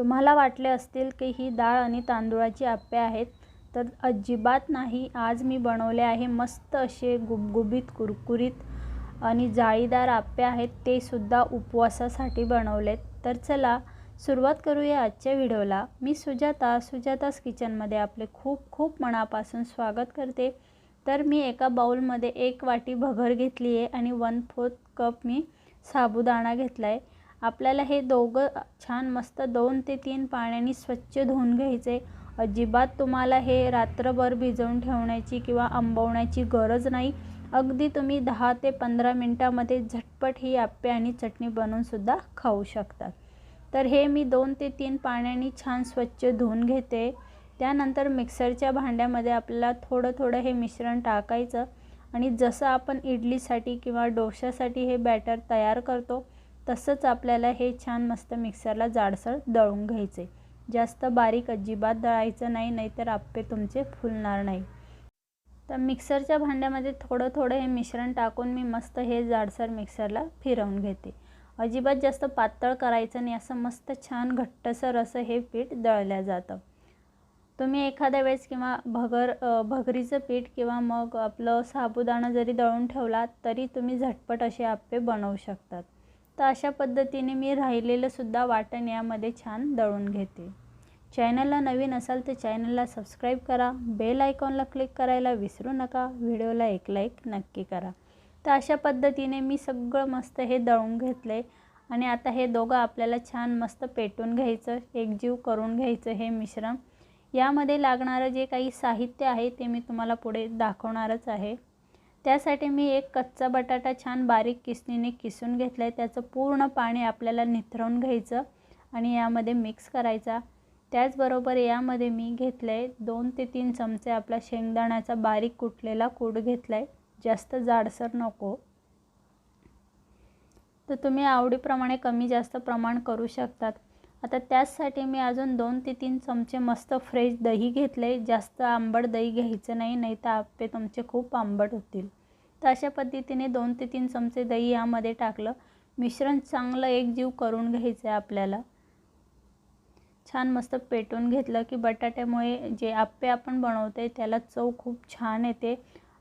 तुम्हाला वाटले असतील की ही डाळ आणि तांदूळाची आप्पे आहेत तर अजिबात नाही. आज मी बनवले आहे मस्त असे गुबगुबीत कुरकुरीत आणि जाळीदार आप्पे आहेत. ते सुद्धा उपवासासाठी बनवलेत. तर चला सुरुवात करूया आजच्या व्हिडिओला. मी सुजाता सुजातास किचनमध्ये आपले खूप खूप मनापासून स्वागत करते. तर मी एका बाऊलमध्ये एक वाटी भगर घेतली आहे आणि वन फोर्थ कप मी साबुदाणा घेतला आहे आपल्याला हे दोघं छान मस्त दोन ते तीन पाण्याने स्वच्छ धुवून घ्यायचे. अजिबात तुम्हाला हे रात्रभर भिजवून ठेवण्याची किंवा आंबवण्याची गरज नाही. अगदी तुम्ही दहा ते पंधरा मिनटामध्ये झटपट ही आप्पे आणि चटणी बनवूनसुद्धा खाऊ शकतात तर हे मी दोन ते तीन पाण्याने छान स्वच्छ धुवून घेते. त्यानंतर मिक्सरच्या भांड्यामध्ये आपल्याला थोडं थोडं हे मिश्रण टाकायचं. आणि जसं आपण इडलीसाठी किंवा डोशासाठी हे बॅटर तयार करतो तसंच आपल्याला हे छान मस्त मिक्सरला जाडसर दळून घ्यायचे. जास्त बारीक अजिबात दळायचं नाही नाहीतर आप्पे तुमचे फुलणार नाही. तर मिक्सरच्या भांड्यामध्ये थोडं थोडं हे मिश्रण टाकून मी मस्त हे जाडसर मिक्सरला फिरवून घेते. अजिबात जास्त पातळ करायचं नाही असं मस्त छान घट्टसर असं हे पीठ दळलं जातं. तुम्ही एखाद्या वेळेस किंवा भगर भगरीचं पीठ किंवा मग आपलं साबुदाणा जरी दळून ठेवला तरी तुम्ही झटपट असे आप्पे बनवू शकतात. तर अशा पद्धतीने मी राहिलेलंसुद्धा वाटण यामध्ये छान दळून घेते. चॅनलला नवीन असाल तर चॅनलला सबस्क्राईब करा. बेल आयकॉनला क्लिक करायला विसरू नका. व्हिडिओला एक लाईक नक्की करा. तर अशा पद्धतीने मी सगळं मस्त हे दळून घेतलं. आहे आणि आता हे दोघं आपल्याला छान मस्त पेटून घ्यायचं एकजीव करून घ्यायचं हे मिश्रण. यामध्ये लागणारं जे काही साहित्य आहे ते मी तुम्हाला पुढे दाखवणारच आहे. त्यासाठी मी एक कच्चा बटाटा छान बारीक किसणीने किसून घेतला आहे त्याचं पूर्ण पाणी आपल्याला निथरवून घ्यायचं आणि यामध्ये मिक्स करायचा. त्याचबरोबर यामध्ये मी घेतलं आहे दोन ते तीन चमचे आपला शेंगदाण्याचा बारीक कुटलेला कूड घेतला आहे जास्त जाडसर नको. तर तुम्ही आवडीप्रमाणे कमी जास्त प्रमाण करू शकतात. आता त्याचसाठी मी अजून दोन ते तीन चमचे मस्त फ्रेश दही घेतले. जास्त आंबट दही घ्यायचं नाही नाही तर आप्पे तुमचे खूप आंबट होतील. तर अशा पद्धतीने दोन ते तीन चमचे दही यामध्ये टाकलं. मिश्रण चांगलं एकजीव करून घ्यायचं आहे आपल्याला. छान मस्त पेटून घेतलं की बटाट्यामुळे जे आप्पे आपण बनवते त्याला चव खूप छान येते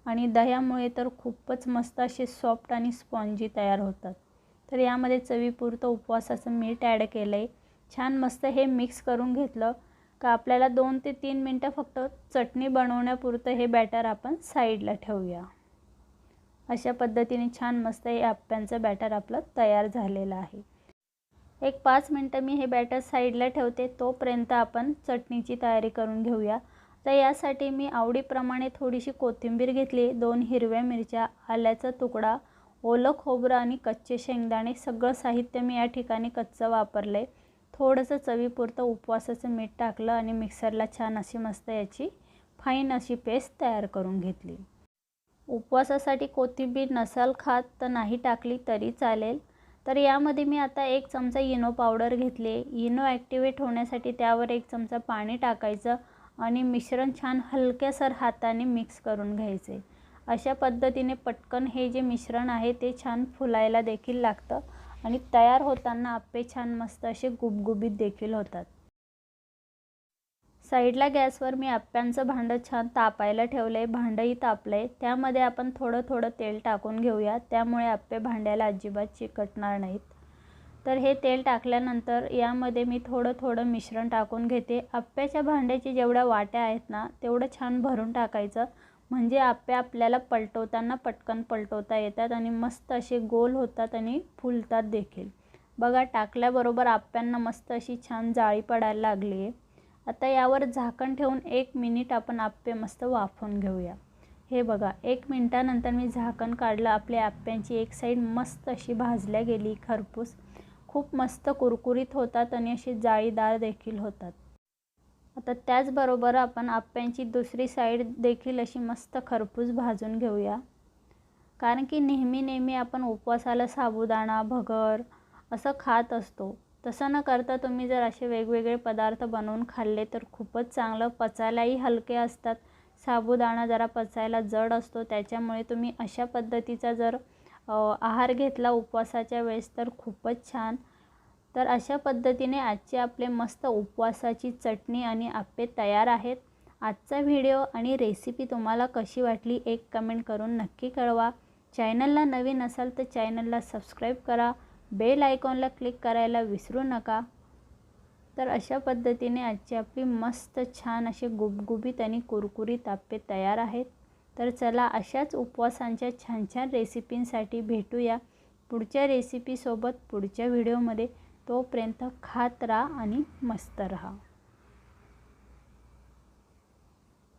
आणि दह्यामुळे तर खूपच मस्त असे सॉफ्ट आणि स्पॉन्जी तयार होतात. तर यामध्ये चवीपुरतं उपवासाचं मीठ ॲड केलं आहे छान मस्त हे मिक्स करून घेतलं का आपल्याला दोन ते तीन मिनटं फक्त चटणी बनवण्यापुरतं हे बॅटर आपण साईडला ठेवूया. अशा पद्धतीने छान मस्त हे आप्प्यांचं बॅटर आपलं तयार झालेलं आहे. एक पाच मिनटं मी हे बॅटर साईडला ठेवते तोपर्यंत आपण चटणीची तयारी करून घेऊया. तर यासाठी मी आवडीप्रमाणे थोडीशी कोथिंबीर घेतली दोन हिरव्या मिरच्या आल्याचा तुकडा ओलं खोबरं आणि कच्चे शेंगदाणे सगळं साहित्य मी या ठिकाणी कच्चं वापरलं. आहे थोडंसं चवीपुरतं उपवासाचं मीठ टाकलं आणि मिक्सरला छान अशी मस्त याची फाईन अशी पेस्ट तयार करून घेतली. उपवासासाठी कोथिंबीर नसाल खात तर नाही टाकली तरी चालेल. तर यामध्ये मी आता एक चमचा इनो पावडर घेतले. इनो ॲक्टिवेट होण्यासाठी त्यावर एक चमचा पाणी टाकायचं आणि मिश्रण छान हलक्यासर हाताने मिक्स करून घ्यायचे. अशा पद्धतीने पटकन हे जे मिश्रण आहे ते छान फुलायला देखील लागतं. आणि तयार होताना आप्पे छान मस्त असे गुबगुबीत देखील होतात. साईडला गॅसवर मी आप्प्यांचं भांडं छान तापायला ठेवलं आहे भांडंही तापलं आहे त्यामध्ये आपण थोडं थोडं तेल टाकून घेऊया. त्यामुळे आप्पे भांड्याला अजिबात चिकटणार नाहीत. तर हे तेल टाकल्यानंतर यामध्ये मी थोडं थोडं मिश्रण टाकून घेते. आप्प्याच्या भांड्याची जेवढ्या वाट्या आहेत ना तेवढं छान भरून टाकायचं. म्हणजे आप्पे आपल्याला पलटवताना पटकन पलटवता येतात आणि मस्त असे गोल होतात आणि फुलतात देखील. बघा टाकल्याबरोबर आप्प्यांना मस्त अशी छान जाळी पडायला लागली आहे आता यावर झाकण ठेवून एक मिनिट आपण आप्पे मस्त वाफवून घेऊया. हे बघा एक मिनटानंतर मी झाकण काढलं. आपल्या आप्प्यांची एक साईड मस्त अशी भाजल्या गेली खरपूस. खूप मस्त कुरकुरीत होतात आणि असे जाळीदार देखील होतात. आता त्याचबरोबर आपण आप्प्यांची दुसरी साईड देखील अशी मस्त खरपूस भाजून घेऊया. कारण की नेहमी नेहमी आपण उपवासाला साबुदाणा भगर असं खात असतो. तसं न करता तुम्ही जर असे वेगवेगळे पदार्थ बनवून खाल्ले तर खूपच चांगलं. पचायलाही हलके असतात. साबुदाणा जरा पचायला जड असतो. त्याच्यामुळे तुम्ही अशा पद्धतीचा जर आहार घेतला उपवासाच्या वेळेस तर खूपच छान. तर अशा पद्धतीने आजचे आपले मस्त उपवासाची चटणी आणि आप्पे तयार आहेत. आजचा व्हिडिओ आणि रेसिपी तुम्हाला कशी वाटली एक कमेंट करून नक्की कळवा. चॅनलला नवीन असाल तर चॅनलला सबस्क्राईब करा. बेल आयकॉनला क्लिक करायला विसरू नका. तर अशा पद्धतीने आजची आपली मस्त छान असे गुबगुबीत आणि कुरकुरीत आप्पे तयार आहेत. तर चला अशाच उपवासांच्या छान छान रेसिपींसाठी भेटूया. पुढच्या रेसिपीसोबत पुढच्या व्हिडिओमध्ये. तोपर्यंत खात राहा आणि मस्त राहा.